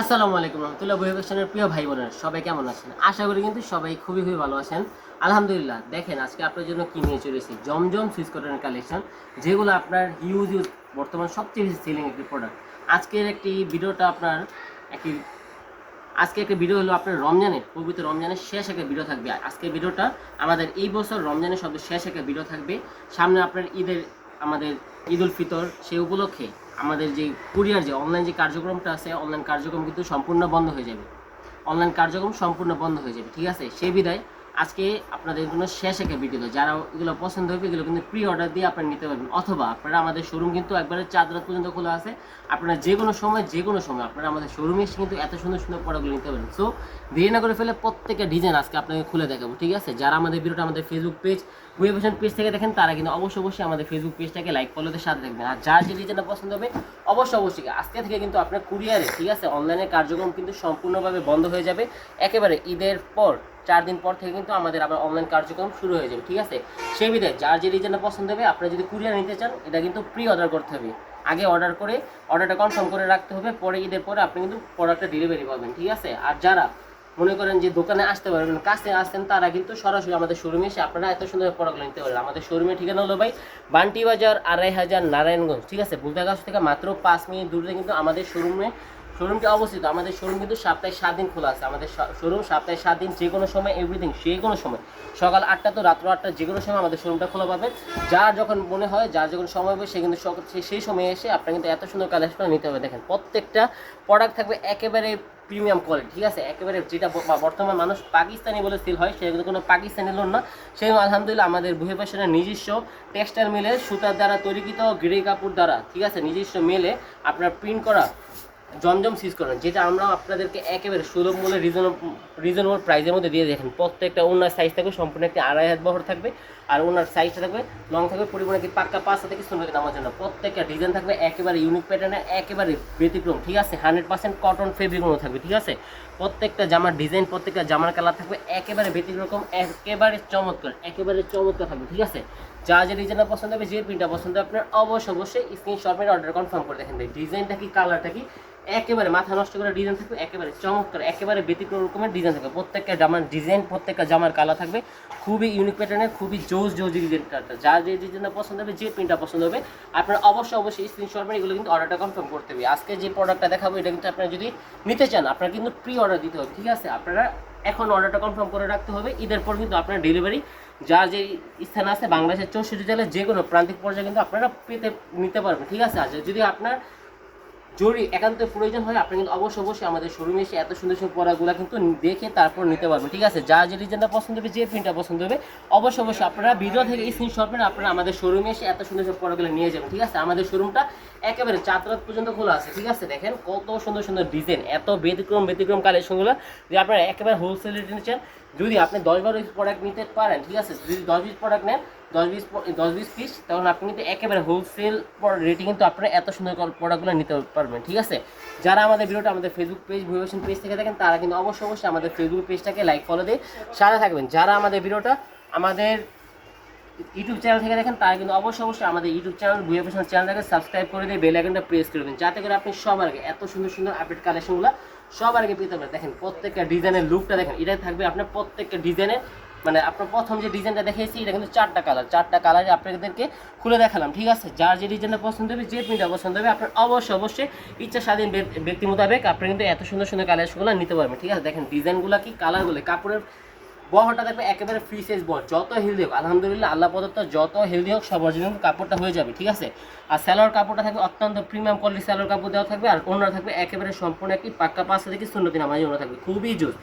আসসালামু আলাইকুম রহমতুল্লাহ বহিবেশনের প্রিয় ভাই বোনেরা সবাই কেমন আছেন? আশা করি কিন্তু সবাই খুবই খুবই ভালো আছেন। আলহামদুলিল্লাহ, দেখেন আজকে আপনার জন্য কি নিয়ে চলেছি জমজম সুইচ কটনের কালেকশন যেগুলো আপনার হিউজ ইউজ বর্তমান সবচেয়ে বেশি সেলিং একটি প্রোডাক্ট আজকের একটি ভিডিওটা আপনার একটি, আজকে একটা ভিডিও হলো আপনার রমজানের, পবিত্র রমজানের শেষ একটা ভিডিও থাকবে। আজকের ভিডিওটা আমাদের এই বছর রমজানের সব শেষ একটা ভিডিও থাকবে। সামনে আপনার ঈদের, আমাদের ঈদ উল ফিতর সেই উপলক্ষে। আমাদের যে কুরিয়ার যে অনলাইন যে কার্যক্রমটা আছে অনলাইন কার্যক্রম কিন্তু সম্পূর্ণ বন্ধ হয়ে যাবে। অনলাইন কার্যক্রম সম্পূর্ণ বন্ধ হয়ে যাবে, ঠিক আছে? সেই বিদায়। আজকে আপনাদের জন্য শেষ একটা ভিডিও যারা এগুলো পছন্দ হবে, এগুলো কিন্তু প্রি অর্ডার দিয়ে আপনারা নিতে পারবেন। অথবা আপনারা আমাদের শোরুম কিন্তু একবারে চার রাত পর্যন্ত খোলা আছে। আপনারা যে কোনো সময়, যে কোনো সময় আপনারা আমাদের শোরুমে এসে কিন্তু এত সুন্দর সুন্দর প্রোডাক্টগুলো নিতে পারবেন। সো দেরি না করে ফেলে প্রত্যেকটা ডিজাইন আজকে আপনাকে খুলে দেখাবো, ঠিক আছে? যারা আমাদের ভিডিওটা আমাদের ফেসবুক পেজ ওয়েবসাইট পেজ থেকে দেখেন, তারা কিন্তু অবশ্যই অবশ্যই আমাদের ফেসবুক পেজটাকে লাইক ফলোতে সাথে দেখবেন আর যার যে ডিজাইনটা পছন্দ হবে, অবশ্যই অবশ্যই আজকে থেকে কিন্তু আপনার কুরিয়ারে ঠিক আছে? অনলাইনে কার্যক্রম কিন্তু সম্পূর্ণভাবে বন্ধ হয়ে যাবে। একেবারে ঈদের পর চার দিন পর থেকে কিন্তু আমাদের আবার অনলাইন কার্যক্রম শুরু হয়ে যাবে, ঠিক আছে? সেই বিধে যার যে ডিজাইনটা পছন্দ হবে আপনারা যদি কুরিয়ার নিতে চান, এটা কিন্তু প্রি অর্ডার করতে হবে। আগে অর্ডার করে অর্ডারটা কনফার্ম করে রাখতে হবে, পরে ঈদের পরে আপনি কিন্তু প্রোডাক্টটা ডেলিভারি পাবেন, ঠিক আছে? আর যারা মনে করেন যে দোকানে আসতে পারবেন, কাছে আসছেন তারা কিন্তু সরাসরি আমাদের শোরুমে এসে আপনারা এত সুন্দর প্রোডাক্ট নিতে পারেন আমাদের শোরুমে ঠিকানা হলো ভাই বান্টি বাজার আড়াই হাজার নারায়ণগঞ্জ, ঠিক আছে? বুলতাগাছ থেকে মাত্র পাঁচ মিনিট দূরে কিন্তু আমাদের শোরুমে শোরুমটি অবস্থিত। আমাদের শোরুম কিন্তু সপ্তাহে সাত দিন খোলা আছে। আমাদের শোরুম সপ্তাহে সাত দিন যে কোনো সময় এভরিথিং যে কোনো সময়। সকাল আটটা তো রাত্র আটটা যে কোনো সময় আমাদের শোরুমটা খোলা পাবেন যার যখন মনে হয়, যার যখন সময় হবে, সে কিন্তু সেই সময় এসে আপনার কিন্তু এত সুন্দর কালেকশন নিতে হবে। দেখেন, প্রত্যেকটা প্রোডাক্ট থাকবে একেবারে প্রিমিয়াম কোয়ালিটি ঠিক আছে? একেবারে যেটা বর্তমান মানুষ পাকিস্তানি বলে সেল হয় সেগুলো কোনো পাকিস্তানি লোন না। সেই আলহামদুলিল্লাহ আমাদের বুহেপাশনের নিজস্ব টেক্সটাইল মিলে, সুতার দ্বারা তৈরিকৃত গ্রে কাপড় দ্বারা, ঠিক আছে? নিজস্ব মেলে আপনার প্রিন্ট করা জমজম সিজ করেন যেটা আমরা আপনাদেরকে একেবারে সুলভ মূল্যে রিজনেবল প্রাইসের মধ্যে দিয়ে দেখেন। প্রত্যেকটা ওনার সাইজ থাকবে, সম্পূর্ণ একটি আড়াই হাত বহর থাকবে, আর ওনার সাইজটা থাকবে লং থাকবে পরিমাণে কি পাক্কা পাঁচ থেকে সুন্দর নামার জন্য। প্রত্যেকটা ডিজাইন থাকবে একেবারে ইউনিক প্যাটার্নে একেবারে ব্যতিক্রম, ঠিক আছে? হান্ড্রেড পার্সেন্ট কটন ফেব্রিকগুলো থাকবে, ঠিক আছে? প্রত্যেকটা জামার ডিজাইন প্রত্যেকটা জামার কালার থাকবে একেবারে ব্যতিক্রম একেবারে চমৎকার একেবারে চমৎকার থাকবে, ঠিক আছে? যা যে ডিজাইনটা পছন্দ হবে, যে প্রিন্টটা পছন্দ হবে, আপনার অবশ্যই অবশ্যই স্ক্রিনশট মেরে অর্ডার কনফার্ম করে দেখেন ভাই। ডিজাইনটা কি কালারটা কি? একেবারে মাথা নষ্ট করে ডিজাইন থাকবে, একেবারে চমৎকার, একেবারে ব্যতিক্রম রকমের ডিজাইন থাকবে। প্রত্যেকটা জামার ডিজাইন প্রত্যেকটা জামার কালার থাকবে। খুবই ইউনিক প্যাটার্নের খুবই জোজ জোস জোস ডিজাইনটা যা যে ডিজাইনটা পছন্দ হবে, যে প্রিন্টটা পছন্দ হবে, আপনার অবশ্যই অবশ্যই স্ক্রিনশট মেরে এগুলো কিন্তু অর্ডারটা কনফার্ম করতে হবে। আজকে যে প্রোডাক্টটা দেখাবো, এটা কিন্তু আপনারা যদি নিতে চান, আপনারা কিন্তু প্রি অর্ডার দিতে হবে, ঠিক আছে? আপনারা এখন অর্ডারটা কনফার্ম করে রাখতে হবে। ঈদের পর কিন্তু আপনার ডেলিভারি যা যে স্থান আছে, বাংলাদেশের চৌষট্টি জেলার যে কোনো প্রান্তিক পর্যায়ে কিন্তু আপনারা পেতে, নিতে পারবেন, ঠিক আছে? আর যদি আপনার জরুরি, একান্ত প্রয়োজন হয়, আপনি কিন্তু অবশ্যই অবশ্যই আমাদের শোরুমে এসে এত সুন্দর সুন্দর পড়াগুলো কিন্তু দেখে তারপর নিতে পারবেন, ঠিক আছে? যা যে ডিজাইনটা পছন্দ হবে, যে প্রিন্টটা পছন্দ হবে, অবশ্যই অবশ্যই আপনারা ভিডিও থেকে স্ক্রিনশট মেরে আপনারা আমাদের শোরুমে এসে এত সুন্দর সুন্দর পড়াগুলো নিয়ে যাবেন, ঠিক আছে? আমাদের শোরুমটা একেবারে চার রাত পর্যন্ত খোলা আছে, ঠিক আছে? দেখেন কত সুন্দর সুন্দর ডিজাইন এত ব্যতিক্রম ব্যতিক্রম কালেকশনগুলো যে আপনারা একেবারে হোলসেল রেটে নিচ্ছেন যদি আপনি দশ বারো প্রোডাক্ট নিতে পারেন, ঠিক আছে? যদি দশ বিশ প্রোডাক্ট নেন দশ বিশ দশ বিশ পিস তখন আপনি কিন্তু একেবারে হোলসেল রেটে কিন্তু আপনারা এত সুন্দর প্রোডাক্টগুলো নিতে পারবেন, ঠিক আছে? যারা আমাদের ভিডিওটা আমাদের ফেসবুক পেজ ভিভেশন পেজ থেকে দেখেন, তারা কিন্তু অবশ্যই অবশ্যই আমাদের ফেসবুক পেজটাকে লাইক ফলো দিয়ে সারা থাকবেন। যারা আমাদের ভিডিওটা আমাদের ইউটিউব চ্যানেল থেকে দেখেন, তারা কিন্তু অবশ্যই অবশ্যই আমাদের ইউটিউব চ্যানেল ভুয়া পেশন চ্যানেলটাকে সাবস্ক্রাইব করে দিয়ে বেল আইকনটা প্রেস করে দেবেন যাতে করে আপনি সবার আগে এত সুন্দর সুন্দর আপডেট কালেকশনগুলো সবার আগে পেতে পারেন। দেখেন, প্রত্যেকটা ডিজাইনের লুকটা দেখেন, এটাই থাকবে আপনার প্রত্যেকটা ডিজাইনের মানে আপনার প্রথম যে ডিজাইনটা দেখেছি এটা কিন্তু চারটা কালার চারটা কালারে আপনাদেরকে খুলে দেখালাম, ঠিক আছে? যার যে ডিজাইনটা পছন্দ হবে, যে প্রিন্টটা পছন্দ হবে, আপনার অবশ্যই অবশ্যই ইচ্ছা স্বাধীন ব্য- ব্যক্তি মোতাবেক আপনি কিন্তু এত সুন্দর সুন্দর কালারগুলো নিতে পারবেন, ঠিক আছে? দেখেন ডিজাইনগুলো কি কালারগুলো কাপড়ের বহরটা দেখবে একেবারে ফ্রি সাইজ বহর যত হেলদি হোক, আলহামদুলিল্লাহ, আল্লাহ প্রদত্ত যত হেলদি হোক সবার জন্য কাপড়টা হয়ে যাবে, ঠিক আছে? আর স্যালোয়ার কাপড়টা থাকবে অত্যন্ত প্রিমিয়াম কোয়ালিটি স্যালোয়ার কাপড় দেওয়া থাকবে, আর অন্য থাকবে একেবারে সম্পূর্ণ একটি পাক্কা পাঁচটা থেকে শূন্য দিন আমার জন্য থাকবে, খুবই জোস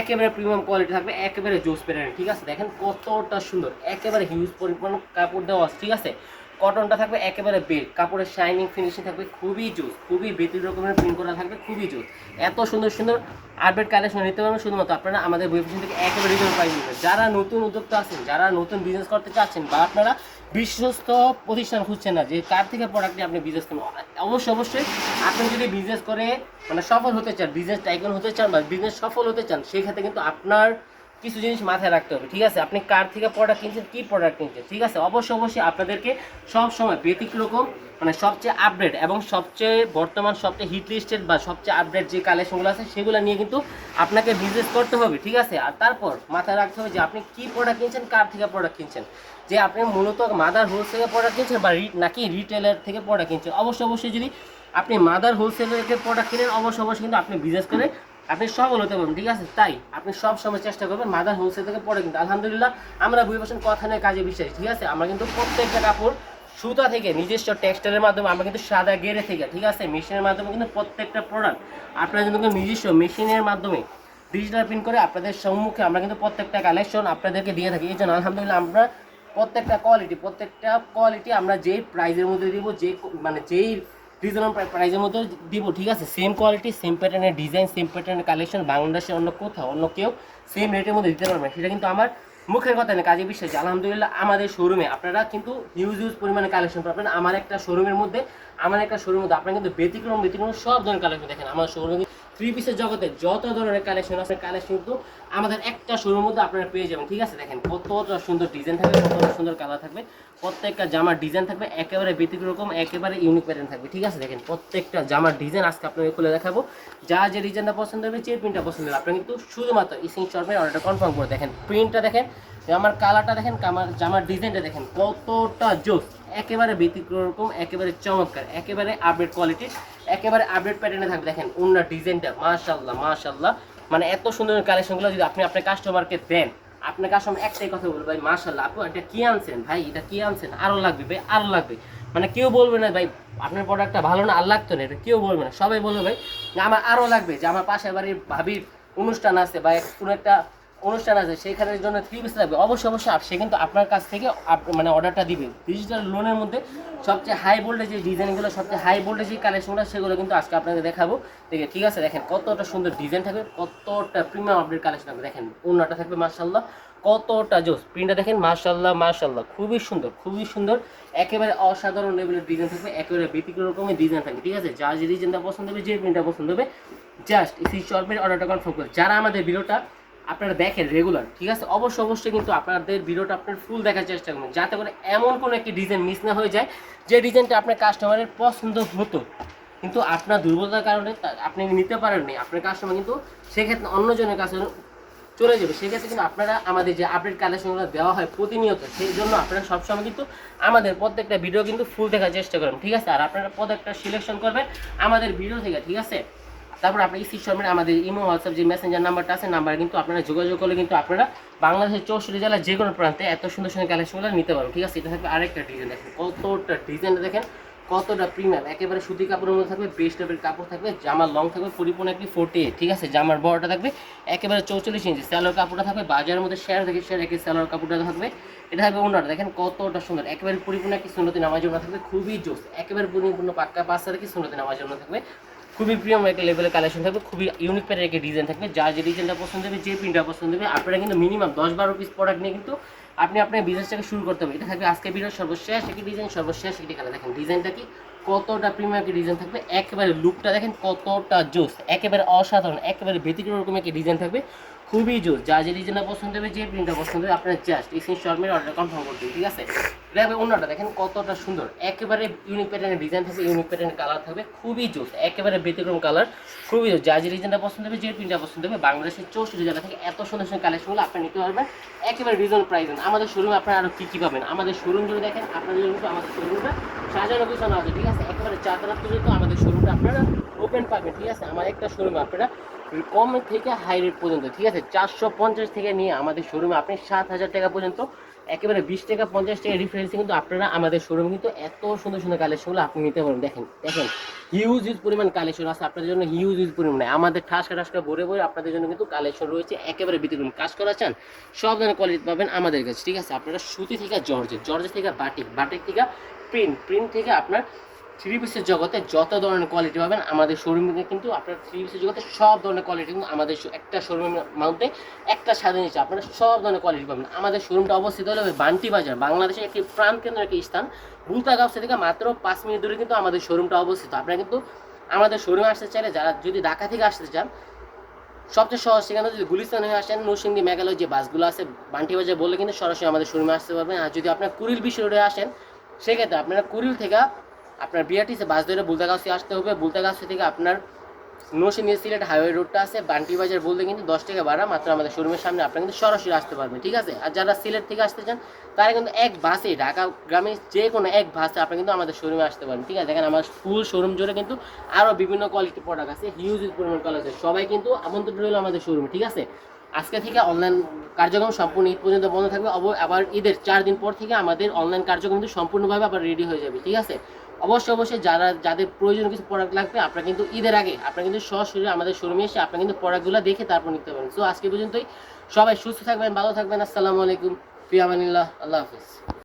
একেবারে প্রিমিয়াম কোয়ালিটি থাকবে, একেবারে জোস প্যাটার্ন ঠিক আছে? দেখেন কতটা সুন্দর, একেবারে হিউজ পরিমাণ কাপড় দেওয়া ঠিক আছে? কটনটা থাকবে একেবারে বেড কাপড়ের শাইনিং ফিনিশিং থাকবে খুবই জোস, খুবই বেতির রকমের প্রিন্ট করা থাকবে খুবই জোস। এত সুন্দর সুন্দর আপডেট কালেকশন নিতে পারবেন শুধুমাত্র আপনারা আমাদের ওয়েবসাইট থেকে একেবারে প্রাইস নেবেন যারা নতুন উদ্যোক্তা আছেন, যারা নতুন বিজনেস করতে চাচ্ছেন বা আপনারা বিশ্বস্ত প্রতিষ্ঠান খুঁজছেন না যে কার থেকে প্রোডাক্ট নিয়ে আপনি বিজনেস করবেন, অবশ্যই অবশ্যই আপনি যদি বিজনেস করে মানে সফল হতে চান বিজনেস টাইকন হতে চান বা বিজনেস সফল হতে চান, সেই ক্ষেত্রে কিন্তু আপনার কিছু জিনিস মাথায় রাখতে হবে, ঠিক আছে? আপনি কার থেকে প্রোডাক্ট কিনছেন, কী প্রোডাক্ট কিনছেন, ঠিক আছে? অবশ্যই অবশ্যই আপনাদেরকে সব সময় ব্যতিক্রম মানে সবচেয়ে আপডেট এবং সবচেয়ে বর্তমান সবচেয়ে হিট লিস্টেড বা সবচেয়ে আপডেট যে কালেকশনগুলো আছে, সেগুলো নিয়ে কিন্তু আপনাকে বিজনেস করতে হবে, ঠিক আছে? আর তারপর মাথায় রাখতে হবে যে আপনি কী প্রোডাক্ট কিনছেন, কার থেকে প্রোডাক্ট কিনছেন? যে আপনি মূলত মাদার হোলসেল থেকে প্রোডাক্ট কিনছেন বা নাকি রিটেলার থেকে প্রোডাক্ট কিনছেন? অবশ্যই অবশ্যই যদি আপনি মাদার হোলসেলের থেকে প্রোডাক্ট কিনেন, অবশ্যই অবশ্যই কিন্তু আপনি বিজনেস করে আপনি সফল হতে পারবেন ঠিক আছে? তাই আপনি সব সময় চেষ্টা করবেন মাদার হোলসেল থেকে পরে কিন্তু আলহামদুলিল্লাহ আমরা বুঝে পাচ্ছেন কথা নেই কাজে বিশ্বাস ঠিক আছে? আমরা কিন্তু প্রত্যেকটা কাপড় সুতা থেকে নিজস্ব টেক্সটাইলের মাধ্যমে, আমরা কিন্তু সাদা গেরে থেকে, ঠিক আছে? মেশিনের মাধ্যমে কিন্তু প্রত্যেকটা প্রোডাক্ট আপনারা কিন্তু নিজস্ব মেশিনের মাধ্যমে ডিজিটাল প্রিন্ট করে আপনাদের সম্মুখে আমরা কিন্তু প্রত্যেকটা কালেকশন আপনাদেরকে দিয়ে থাকি। এই জন্য আলহামদুলিল্লাহ আমরা প্রত্যেকটা কোয়ালিটি প্রত্যেকটা কোয়ালিটি আমরা যেই প্রাইজের মধ্যে দিব যে মানে যেই রিজনেবল প্রাইজের মধ্যে দিব, ঠিক আছে? সেম কোয়ালিটি সেম প্যাটার্নের ডিজাইন সেম প্যাটার্নের কালেকশন বাংলাদেশের অন্য কোথাও, অন্য কেউ সেম রেটের মধ্যে দিতে পারবে সেটা কিন্তু আমার মুখের কথা নেই কাজে বিশ্বাস। আলহামদুলিল্লাহ, আমাদের শোরুমে আপনারা কিন্তু হিউজ হিউজ পরিমাণে কালেকশন পাবেন। আমার একটা শোরুমের মধ্যে, আমার একটা শোরুমের মধ্যে আপনারা কিন্তু ব্যতিক্রম ব্যতিক্রম সব ধরনের কালেকশন দেখেন। আমার শোরুমে থ্রি পিসের জগতে যত ধরনের কালেকশন আছে কালেকশন কিন্তু আমাদের একটা শোরুমের মধ্যে আপনারা পেয়ে যাবেন, ঠিক আছে? দেখেন কতটা সুন্দর ডিজাইন থাকবে, কতটা সুন্দর কালার থাকবে, প্রত্যেকটা জামার ডিজাইন থাকবে, একেবারে ব্যতিক্রম, একেবারে ইউনিক প্যাটার্ন থাকবে, ঠিক আছে? দেখেন প্রত্যেকটা জামার ডিজাইন আজকে আপনাকে খুলে দেখাবো। যা যে ডিজাইনটা পছন্দ হবে, যে প্রিন্টটা পছন্দ হবে আপনি কিন্তু শুধুমাত্র ইসিং শর্টের অর্ডারটা কনফার্ম করে দেখেন। প্রিন্টটা দেখেন, জামার কালারটা দেখেন জামার ডিজাইনটা দেখেন, কতটা জোস। একেবারে ব্যতিক্রম, একেবারে চমৎকার, একেবারে আপডেট কোয়ালিটির একেবারে আপডেট প্যাটার্নে থাকবে। দেখেন অন্য ডিজাইনটা মাশাল্লাহ মাশাল্লাহ মানে এত সুন্দর কালেকশনগুলো যদি আপনি আপনার কাস্টমারকে দেন, আপনার কাস্টমার একটাই কথা বলবে, ভাই মাশাল্লাহ আপু, এটা কি আনছেন? ভাই, এটা কি আনছেন? আরও লাগবে, ভাই আরও লাগবে। মানে কেউ বলবে না, ভাই, আপনার প্রোডাক্টটা ভালো না, আর লাগতো না। এটা কেউ বলবে না। সবাই বলবে, ভাই, আমার আরও লাগবে। যে আমার পাশের বাড়ির ভাবির অনুষ্ঠান আছে, বা কোনো একটা অনুষ্ঠান আছে, সেইখানের জন্য থ্রি পিস লাগবে। অবশ্যই অবশ্যই সে কিন্তু আপনার কাছ থেকে মানে অর্ডারটা দিবে। ডিজিটাল লোনের মধ্যে সবচেয়ে হাই ভোল্টেজ যে ডিজাইনগুলো সবচেয়ে হাই ভোল্টেজ যে কালেকশনগুলো সেগুলো কিন্তু আজকে আপনাকে দেখাবো। দেখে ঠিক আছে? দেখেন, কতটা সুন্দর ডিজাইন থাকবে, কতটা প্রিমিয়াম আপডেট কালেকশন থাকবে। দেখেন অন্যটা থাকবে মার্শাল্লাহ কতটা জোস। প্রিন্টটা দেখেন মার্শাল্লাহ মার্শাল্লাহ খুবই সুন্দর খুবই সুন্দর। একেবারে অসাধারণ লেভেলের ডিজাইন থাকবে, একেবারে ব্যতিক্রম রকমের ডিজাইন থাকবে, ঠিক আছে? যার যে ডিজাইনটা পছন্দ হবে, যে প্রিন্টটা পছন্দ হবে জাস্ট এই শর্টের অর্ডারটা কনফার্ম করে যারা আমাদের ভিডিওটা আপনারা দেখেন রেগুলার ঠিক আছে? অবশ্যই অবশ্যই কিন্তু আপনাদের ভিডিওটা আপনার ফুল দেখার চেষ্টা করবেন, যাতে করে এমন কোনো একটি ডিজাইন মিস না হয়ে যায়, যে ডিজাইনটা আপনার কাস্টমারের পছন্দ হতো। কিন্তু আপনার দুর্বলতার কারণে আপনি নিতে পারেননি, আপনার কাস্টমার কিন্তু সেক্ষেত্রে অন্যজনের কাছে চলে যাবে। সেক্ষেত্রে কিন্তু আপনারা আমাদের যে আপডেট কালেকশনগুলো দেওয়া হয় প্রতিনিয়ত, সেই জন্য আপনারা সবসময় কিন্তু আমাদের প্রত্যেকটা ভিডিও কিন্তু ফুল দেখার চেষ্টা করেন, ঠিক আছে? আর আপনারা প্রত্যেকটা সিলেকশন করবেন আমাদের ভিডিও থেকে, ঠিক আছে? তারপর আপনি ইসি শর্মের আমাদের ইমো হোয়াটসঅ্যাপ যে মেসেঞ্জার নাম্বারটা আছে, নাম্বার কিন্তু আপনারা যোগাযোগ করলে কিন্তু আপনারা বাংলাদেশের চৌষট্টি জেলার যে কোনো প্রান্তে এত সুন্দর সুন্দর কালেকশনগুলো নিতে পারবেন। ঠিক আছে? এটা থাকবে আরেকটা ডিজাইন দেখেন। কতটা ডিজাইনটা দেখেন? কতটা প্রিমিয়াম একেবারে সুতি কাপড়ের মধ্যে থাকবে বেস্ট টাইপের কাপড় থাকবে, জামার লং থাকবে, পরিপূর্ণ একটি ফোর্টি ঠিক আছে? জামার বড়টা থাকবে, একেবারে চৌচল্লিশ ইঞ্চি স্যালোর কাপড়টা থাকবে, বাজারের মধ্যে শেয়ার থেকে শেয়ার একই স্যালোর কাপড়টা থাকবে। এটা থাকবে অন্যটা দেখেন কতটা সুন্দর। একেবারে পরিপূর্ণ একটি সুন্নতি নামাজ জন্য থাকবে, খুবই জোস। একেবারে পরিপূর্ণ পাক্কা পাঁচ কি সুন্নতি নামাজ জন্য থাকবে। খুবই প্রিমিয়াম একটা লেভেলের কালেকশন থাকবে, খুবই ইউনিক প্যারের একটা ডিজাইন থাকবে। যার যে ডিজাইনটা পছন্দ হবে, যে প্রিন্টটা পছন্দ হবে, আপনারা কিন্তু মিনিমাম দশ বারো পিস প্রোডাক্ট নিয়ে কিন্তু আপনি আপনার বিজনেসটাকে শুরু করতে হবে। এটা থাকবে আজকে ভিডিওর সর্বশেষ একটি ডিজাইন সর্বশেষ একটি কালার দেখেন ডিজাইনটা কি? কতটা প্রিমিয়াম একটি ডিজাইন থাকবে, একেবারে লুকটা দেখেন কতটা জোস, একেবারে অসাধারণ, একেবারে ব্যতিক্রম রকম একটি ডিজাইন থাকবে। খুবই জোর। যা যে ডিজাইনটা পছন্দ হবে, যে প্রিন্টটা পছন্দ হবে, আপনার জাস্ট এই শর্মের অর্ডার কনফার্ম করতে ঠিক আছে? এটা অন্যটা দেখেন, কতটা সুন্দর। একেবারে ইউনিক প্যাটার্নের ডিজাইন থাকবে ইউনিক প্যাটার্নের কালার থাকবে, খুবই জোস একেবারে ব্যতিক্রম কালার খুবই জোস যা যে ডিজাইনটা পছন্দ হবে, যে প্রিন্টটা পছন্দ হবে, বাংলাদেশের চৌষট্টি জেলা থেকে এত সুন্দর সুন্দর কালেকশনগুলো আপনি নিতে পারবেন। একেবারে রিজন প্রাইস আমাদের শোরুমে আপনারা আরও কী কী পাবেন? আমাদের শোরুম যদি দেখেন, আপনাদের কিন্তু আমাদের শোরুমটা সাজানো গুছানো আছে, ঠিক আছে? একেবারে চারতলা পর্যন্ত আমাদের শোরুমটা আপনারা ওপেন পাবেন, ঠিক আছে? আমার একটা শোরুমে আপনারা কম থেকে হাই রেট পর্যন্ত, ঠিক আছে? চারশো পঞ্চাশ থেকে নিয়ে আমাদের শোরুমে আপনি সাত হাজার টাকা পর্যন্ত, একেবারে বিশ টাকা পঞ্চাশ টাকা ডিফারেন্সে কিন্তু আপনারা আমাদের শোরুমে কিন্তু এত সুন্দর সুন্দর কালেকশনগুলো আপনি নিতে পারেন দেখেন দেখেন হিউজ হিউজ পরিমাণ কালেকশন আছে, আপনাদের জন্য হিউজ হিউজ পরিমাণে। আমাদের ঠাসকা ঠাসকা ভরে ভরে আপনাদের জন্য কিন্তু কালেকশন রয়েছে, একেবারে ব্যতিক্রম কাজ করা চান, সব ধরনের কোয়ালিটি পাবেন আমাদের কাছে, ঠিক আছে? আপনারা সুতি থেকে জর্জে জর্জে থেকে বাটিক বাটিক থেকে প্রিন্ট প্রিন্ট থেকে আপনার থ্রি পিসের জগতে যত ধরনের কোয়ালিটি পাবেন, আমাদের শোরুমে কিন্তু আপনার থ্রি পিসের জগতে সব ধরনের কোয়ালিটি কিন্তু আমাদের একটা শোরুমের মধ্যে একটা স্বাধীন নিচ্ছে আপনারা সব ধরনের কোয়ালিটি পাবেন। আমাদের শোরুমটা অবস্থিত হলো বান্টি বাজার, বাংলাদেশের একটি প্রাণ কেন্দ্র একটি স্থান। বুলতা গাউসা থেকে মাত্র পাঁচ মিনিট দূরে কিন্তু আমাদের শোরুমটা অবস্থিত। আপনারা কিন্তু আমাদের শোরুমে আসতে চাইলে যারা যদি ঢাকা থেকে আসতে চান, সবচেয়ে সহজ সেখানে যদি গুলিস্তান হয়ে আসেন, নরসিংদী মেঘালয় যে বাসগুলো আছে, বান্টি বাজার বললে কিন্তু সরাসরি আমাদের শোরুমে আসতে পারবেন। আর যদি আপনার কুড়িল বিশ্ব রোডে আসেন, সেক্ষেত্রে আপনারা কুড়িল থেকে আপনার বিআরটিসে বাস ধরে বুলতাগাছি আসতে হবে। বুলতাগাছি থেকে আপনার নরসিংদী সিলেট হাইওয়ে রোডটা আছে। বান্টি বাজার বলতে কিন্তু দশ টাকা ভাড়া, মাত্র আমাদের শোরুমের সামনে আপনারা কিন্তু সরাসরি আসতে পারবেন, ঠিক আছে? আর যারা সিলেট থেকে আসতে চান, তারা কিন্তু এক বাসে ঢাকা গ্রামে যে কোনো এক বাসে আপনারা কিন্তু আমাদের শোরুমে আসতে পারেন ঠিক আছে? দেখেন আমার ফুল শোরুম জুড়ে কিন্তু আরও বিভিন্ন কোয়ালিটি প্রোডাক্ট আছে হিউজ পরিমাণ কোয়ালিটি আছে। সবাই কিন্তু আমন্ত্রণ রইল আমাদের শোরুমে ঠিক আছে? আজকে থেকে অনলাইন কার্যক্রম সম্পূর্ণ ঈদ পর্যন্ত বন্ধ থাকবে। আবার ঈদের চার দিন পর থেকে আমাদের অনলাইন কার্যক্রম কিন্তু সম্পূর্ণভাবে আবার রেডি হয়ে যাবে, ঠিক আছে? অবশ্যই অবশ্যই যারা, যাদের প্রয়োজনীয় কিছু প্রোডাক্ট লাগবে, আপনারা কিন্তু ঈদের আগে, আপনারা কিন্তু সরাসরি আমাদের শোরুমে এসে আপনারা কিন্তু প্রোডাক্টগুলো দেখে তারপর নিতে পারেন সো আজকে পর্যন্তই। সবাই সুস্থ থাকবেন, ভালো থাকবেন। আসসালামু আলাইকুম। ফিয়ামানিল্লাহ আল্লাহ হাফিজ।